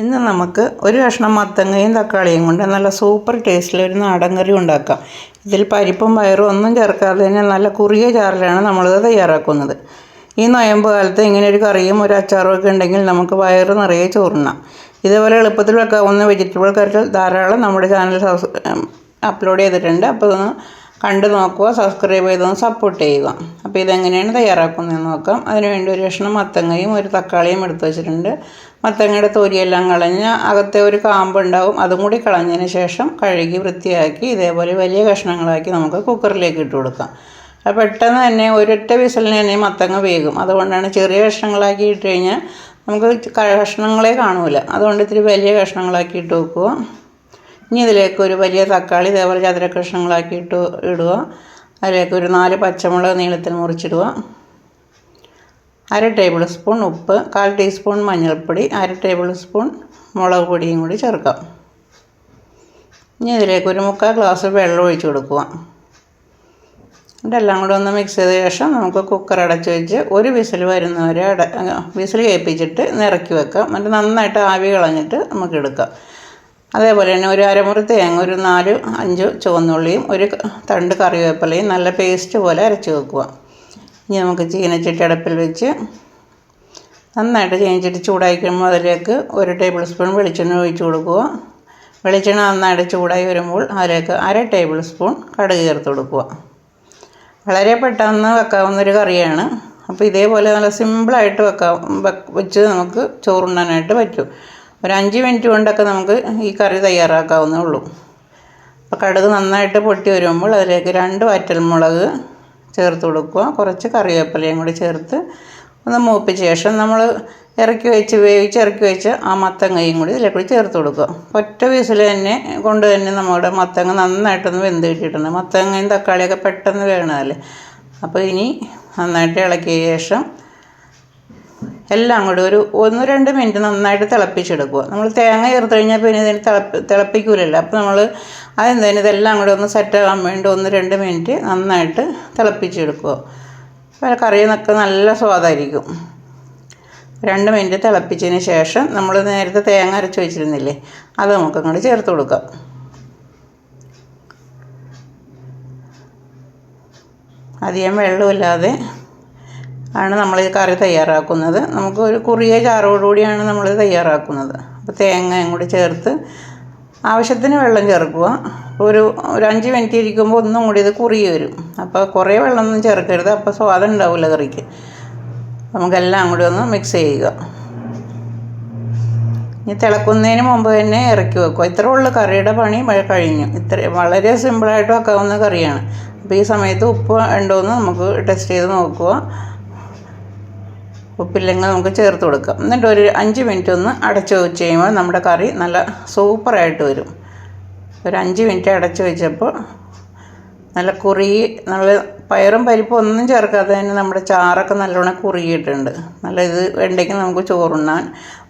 ഇന്ന് നമുക്ക് ഒരു കഷ്ണം മത്തങ്ങയും തക്കാളിയും കൊണ്ട് നല്ല സൂപ്പർ ടേസ്റ്റിലൊരു നാടൻ കറി ഉണ്ടാക്കാം. ഇതിൽ പരിപ്പും പയറും ഒന്നും ചേർക്കാതെ തന്നെ നല്ല കുറിയ ചാറിലാണ് നമ്മളിത് തയ്യാറാക്കുന്നത്. ഈ നോയമ്പ് കാലത്ത് ഇങ്ങനെ ഒരു കറിയും ഒരു അച്ചാറും ഒക്കെ ഉണ്ടെങ്കിൽ നമുക്ക് വയറ് നിറയെ ചോറുണ്ണാം ഇതേപോലെ എളുപ്പത്തിൽ വെക്കാവുന്ന വെജിറ്റബിൾ കറികൾ ധാരാളം നമ്മുടെ ചാനൽ അപ്ലോഡ് ചെയ്തിട്ടുണ്ട്. അപ്പോൾ ഇതൊന്ന് കണ്ടു നോക്കുക സബ്സ്ക്രൈബ് ചെയ്തൊന്ന് സപ്പോർട്ട് ചെയ്യുക. അപ്പോൾ ഇതെങ്ങനെയാണ് തയ്യാറാക്കുന്നതെന്ന് നോക്കാം. അതിനുവേണ്ടി ഒരു കഷ്ണം മത്തങ്ങയും ഒരു തക്കാളിയും എടുത്ത് വെച്ചിട്ടുണ്ട്. മത്തങ്ങയുടെ തൊലിയെല്ലാം കളഞ്ഞ് അകത്തെ ഒരു കാമ്പ് ഉണ്ടാവും അതും കൂടി കളഞ്ഞതിന് ശേഷം കഴുകി വൃത്തിയാക്കി ഇതേപോലെ വലിയ കഷ്ണങ്ങളാക്കി നമുക്ക് കുക്കറിലേക്ക് ഇട്ട് കൊടുക്കാം. പെട്ടെന്ന് തന്നെ ഒരൊറ്റ വിസലിന് തന്നെ മത്തങ്ങ വേകും. അതുകൊണ്ടാണ് ചെറിയ കഷ്ണങ്ങളാക്കി ഇട്ട് കഴിഞ്ഞാൽ നമുക്ക് കഷ്ണങ്ങളെ കാണൂല. അതുകൊണ്ട് ഇത്തിരി വലിയ കഷ്ണങ്ങളാക്കി ഇട്ട് വെക്കുക. ഇനി ഇതിലേക്ക് ഒരു വലിയ തക്കാളി ഇതേപോലെ ചതുര കഷ്ണങ്ങളാക്കിയിട്ട് ഇടുക. അതിലേക്ക് ഒരു നാല് പച്ചമുളക് നീളത്തിൽ മുറിച്ചിടുക. അര ടേബിൾ സ്പൂൺ ഉപ്പ് കാൽ ടീസ്പൂൺ മഞ്ഞൾപ്പൊടി അര ടേബിൾ സ്പൂൺ മുളക് പൊടിയും കൂടി ചേർക്കാം. ഇനി ഇതിലേക്ക് ഒരു മുക്കാൽ ഗ്ലാസ് വെള്ളം ഒഴിച്ച് കൊടുക്കുക. ഇതെല്ലാം കൂടെ ഒന്ന് മിക്സ് ചെയ്ത ശേഷം നമുക്ക് കുക്കർ അടച്ച് വെച്ച് ഒരു വിസിൽ വരുന്നവരെ അട വിസിൽ കേൾപ്പിച്ചിട്ട് നിറക്കി വെക്കാം. എന്നിട്ട് നന്നായിട്ട് ആവി കളഞ്ഞിട്ട് നമുക്ക് എടുക്കാം. അതേപോലെ തന്നെ ഒരു അരമുറി തേങ്ങ ഒരു നാല് അഞ്ച് ചുവന്നുള്ളിയും ഒരു തണ്ട് കറിവേപ്പിലയും നല്ല പേസ്റ്റ് പോലെ അരച്ച് വെക്കുക. ഇനി നമുക്ക് ചീനച്ചട്ടി അടുപ്പിൽ വെച്ച് നന്നായിട്ട് ചീനച്ചട്ടി ചൂടായി കഴിയുമ്പോൾ അതിലേക്ക് ഒരു ടേബിൾ സ്പൂൺ വെളിച്ചെണ്ണ ഒഴിച്ച് കൊടുക്കുക. വെളിച്ചെണ്ണ നന്നായിട്ട് ചൂടായി വരുമ്പോൾ അതിലേക്ക് അര ടേബിൾ സ്പൂൺ കടുക് ചേർത്ത് കൊടുക്കുക. വളരെ പെട്ടെന്ന് വെക്കാവുന്ന ഒരു കറിയാണ്. അപ്പോൾ ഇതേപോലെ നല്ല സിമ്പിളായിട്ട് വെക്കാം വെച്ച് നമുക്ക് ചോറുണ്ണാനായിട്ട് പറ്റും. ഒരു അഞ്ച് മിനിറ്റ് കൊണ്ടൊക്കെ നമുക്ക് ഈ കറി തയ്യാറാക്കാവുന്നേ ഉള്ളൂ. അപ്പോൾ കടുക് നന്നായിട്ട് പൊട്ടി വരുമ്പോൾ അതിലേക്ക് രണ്ട് വറ്റൽമുളക് ചേർത്ത് കൊടുക്കുക. കുറച്ച് കറിവേപ്പിലയും കൂടി ചേർത്ത് ഒന്ന് മൂപ്പിച്ച ശേഷം നമ്മൾ ഇറക്കി വെച്ച് വേവിച്ച് ഇറക്കി വെച്ച് ആ മത്തങ്ങയും കൂടി ഇതിലേക്ക് കൂടി ചേർത്ത് കൊടുക്കുക. ഒറ്റ വിസിൽ തന്നെ കൊണ്ട് തന്നെ നമ്മുടെ മത്തങ്ങ നന്നായിട്ടൊന്ന് വെന്ത് കിട്ടിയിട്ടുണ്ട്. മത്തങ്ങയും തക്കാളിയൊക്കെ പെട്ടെന്ന് വേണമല്ലേ? അപ്പോൾ ഇനി നന്നായിട്ട് ഇളക്കിയ ശേഷം എല്ലാം കൂടി ഒരു ഒന്ന് രണ്ട് മിനിറ്റ് നന്നായിട്ട് തിളപ്പിച്ചെടുക്കുക. നമ്മൾ തേങ്ങ ചേർത്ത് കഴിഞ്ഞാൽ പിന്നെ ഇതിന് തിളപ്പി തിളപ്പിക്കൂലല്ലോ. അപ്പോൾ നമ്മൾ അതെന്തായാലും ഇതെല്ലാം കൂടി ഒന്ന് സെറ്റാകാൻ വേണ്ടി ഒന്ന് രണ്ട് മിനിറ്റ് നന്നായിട്ട് തിളപ്പിച്ചെടുക്കുക. അപ്പോൾ കറിയൊക്കെ നല്ല സ്വാദായിരിക്കും. രണ്ട് മിനിറ്റ് തിളപ്പിച്ചതിന് ശേഷം നമ്മൾ നേരത്തെ തേങ്ങ അരച്ച് വെച്ചിരുന്നില്ലേ അത് നമുക്ക് അങ്ങോട്ട് ചേർത്ത് കൊടുക്കാം. അധികം വെള്ളമില്ലാതെ ആണ് നമ്മൾ ഈ കറി തയ്യാറാക്കുന്നത്. നമുക്ക് ഒരു കുറിയ ചാറോടുകൂടിയാണ് നമ്മൾ തയ്യാറാക്കുന്നത്. അപ്പോൾ തേങ്ങയും കൂടി ചേർത്ത് ആവശ്യത്തിന് വെള്ളം ചേർക്കുക. ഒരു ഒരു അഞ്ച് മിനിറ്റ് ഇരിക്കുമ്പോൾ ഒന്നും കൂടി ഇത് കുറി വരും. അപ്പോൾ കുറേ വെള്ളമൊന്നും ചേർക്കരുത്. അപ്പോൾ സ്വാദം ഉണ്ടാവില്ല കറിക്ക്. നമുക്കെല്ലാം കൂടി ഒന്ന് മിക്സ് ചെയ്യുക. ഇനി തിളക്കുന്നതിന് മുമ്പ് തന്നെ ഇറക്കി വെക്കുക. ഇത്ര ഉള്ള കറിയുടെ പണി. കഴിഞ്ഞു. ഇത്ര വളരെ സിമ്പിളായിട്ട് വെക്കാവുന്ന കറിയാണ്. അപ്പോൾ ഈ സമയത്ത് ഉപ്പ് ഉണ്ടോ എന്ന് നമുക്ക് ടെസ്റ്റ് ചെയ്ത് നോക്കുക. ഉപ്പില്ലെങ്കിൽ നമുക്ക് ചേർത്ത് കൊടുക്കാം. എന്നിട്ട് ഒരു അഞ്ച് മിനിറ്റ് ഒന്ന് അടച്ച് വെച്ച് കഴിയുമ്പോൾ നമ്മുടെ കറി നല്ല സൂപ്പറായിട്ട് വരും. ഒരു അഞ്ച് മിനിറ്റ് അടച്ച് വെച്ചപ്പോൾ നല്ല കുറി നല്ല പയറും പരിപ്പും ഒന്നും ചേർക്കാതെ തന്നെ നമ്മുടെ ചാറൊക്കെ നല്ലോണം കുറിയിട്ടുണ്ട് നല്ല ഇത് ഉണ്ടെങ്കിൽ നമുക്ക് ചോറുണ്ണാൻ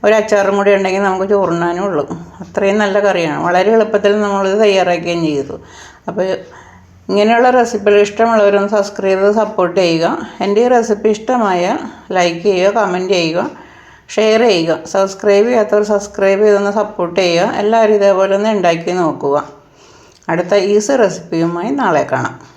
ഒരു അച്ചാറും കൂടി ഉണ്ടെങ്കിൽ നമുക്ക് ചോറുണ്ണാനും ഉള്ളൂ. അത്രയും നല്ല കറിയാണ്. വളരെ എളുപ്പത്തിൽ നമ്മളിത് തയ്യാറാക്കുകയും ചെയ്തു. അപ്പോൾ ഇങ്ങനെയുള്ള റെസിപ്പികൾ ഇഷ്ടമുള്ളവരൊന്ന് സബ്സ്ക്രൈബ് ചെയ്ത് സപ്പോർട്ട് ചെയ്യുക. എന്റെ ഈ റെസിപ്പി ഇഷ്ടമായ ലൈക്ക് ചെയ്യുക കമന്റ് ചെയ്യുക ഷെയർ ചെയ്യുക. സബ്സ്ക്രൈബ് ചെയ്യാത്തവർ സബ്സ്ക്രൈബ് ചെയ്തൊന്ന് സപ്പോർട്ട് ചെയ്യുക. എല്ലാവരും ഇതേപോലെ ഒന്ന് ഉണ്ടാക്കി നോക്കുക. അടുത്ത ഈസി റെസിപ്പിയുമായി നാളെ കാണാം.